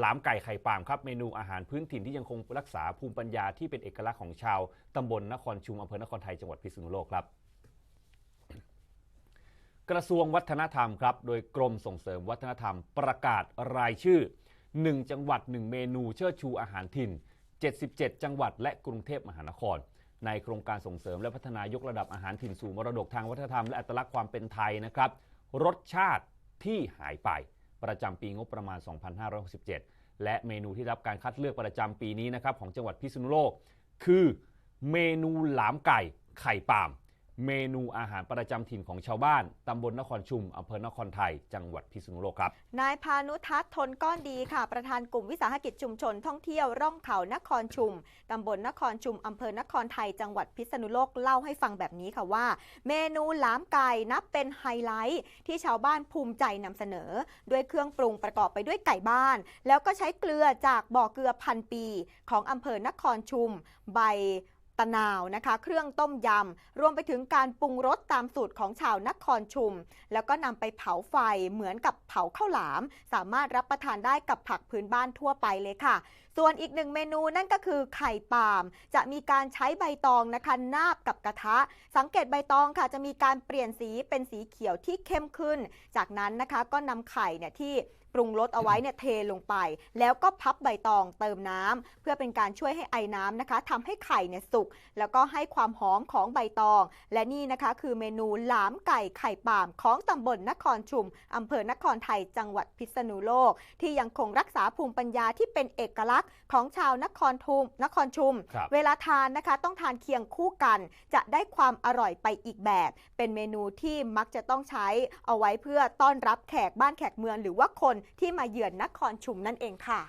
หลามไก่ไข่ปามครับเมนูอาหารพื้นถิ่นที่ยังคงรักษาภูมิปัญญาที่เป็นเอกลักษณ์ของชาวตำบลนครชุมอำเภอนครไทยจังหวัดพิษณุโลกครับ กระทรวงวัฒนธรรมครับโดยกรมส่งเสริมวัฒนธรรมประกาศรายชื่อ 1 จังหวัด 1 เมนูเชิดชูอาหารถิ่น 77 จังหวัด และกรุงเทพมหานคร ในโครงการส่งเสริมและพัฒนายกระดับอาหารถิ่นสู่มรดกทางวัฒนธรรมและอัตลักษณ์ความเป็นไทยนะครับรสชาติที่หายไป ประจำปีงบประมาณ 2567 และเมนูที่รับการคัดเลือกประจำปีนี้นะครับของจังหวัดพิษณุโลก คือเมนูหลามไก่ไข่ปาล์ม เมนูอาหารประจำถิ่นของชาวบ้านตำบลนครชุมอำเภอนครไทย จังหวัดพิษณุโลกครับ นายพานุทัศน์ทนก้อนดีค่ะ ประธานกลุ่มวิสาหกิจชุมชนท่องเที่ยวร่องเขานครชุมตำบลนครชุมอำเภอนครไทย จังหวัดพิษณุโลกเล่าให้ฟังแบบนี้ค่ะว่า เมนูหลามไก่นับเป็นไฮไลท์ที่ชาวบ้านภูมิใจนำเสนอ ด้วยเครื่องปรุงประกอบไปด้วยไก่บ้าน แล้วก็ใช้เกลือจากบ่อเกลือพันปี ของอำเภอนครชุม ใบ ตะนาวนะคะ เครื่องต้มยำ รวมไปถึงการปรุงรสตามสูตรของชาวนครชุม แล้วก็นำไปเผาไฟเหมือนกับเผาข้าวหลาม สามารถรับประทานได้กับผักพื้นบ้านทั่วไปเลยค่ะ ส่วนอีกหนึ่งเมนูนั่นก็คือไข่ปาล์มจะมีการใช้ใบตองนะคะนาบกับกระทะ สังเกตใบตองค่ะจะมีการเปลี่ยนสีเป็นสีเขียวที่เข้มขึ้น จากนั้นนะคะก็นำไข่เนี่ยที่ ปรุงรสเอาไว้เนี่ยเทลงไป แล้วก็พับใบตองเติมน้ำเพื่อเป็นการช่วยให้ไอ้น้ำนะคะทำให้ไข่เนี่ยสุก แล้วก็ให้ความหอมของใบตอง และนี่นะคะคือเมนูหลามไก่ไข่ปาล์มของตำบลนครชุมอำเภอนครไทยจังหวัดพิษณุโลก ที่ยังคงรักษาภูมิปัญญาที่เป็นเอกลักษณ์ของชาวนครทุมนครชุมครับเวลาทานนะคะต้องทานเคียงคู่กัน จะได้ความอร่อยไปอีกแบบ เป็นเมนูที่มักจะต้องใช้เอาไว้เพื่อต้อนรับแขกบ้านแขกเมืองหรือว่าคนที่มาเยือนนครชุมนั่นเองค่ะ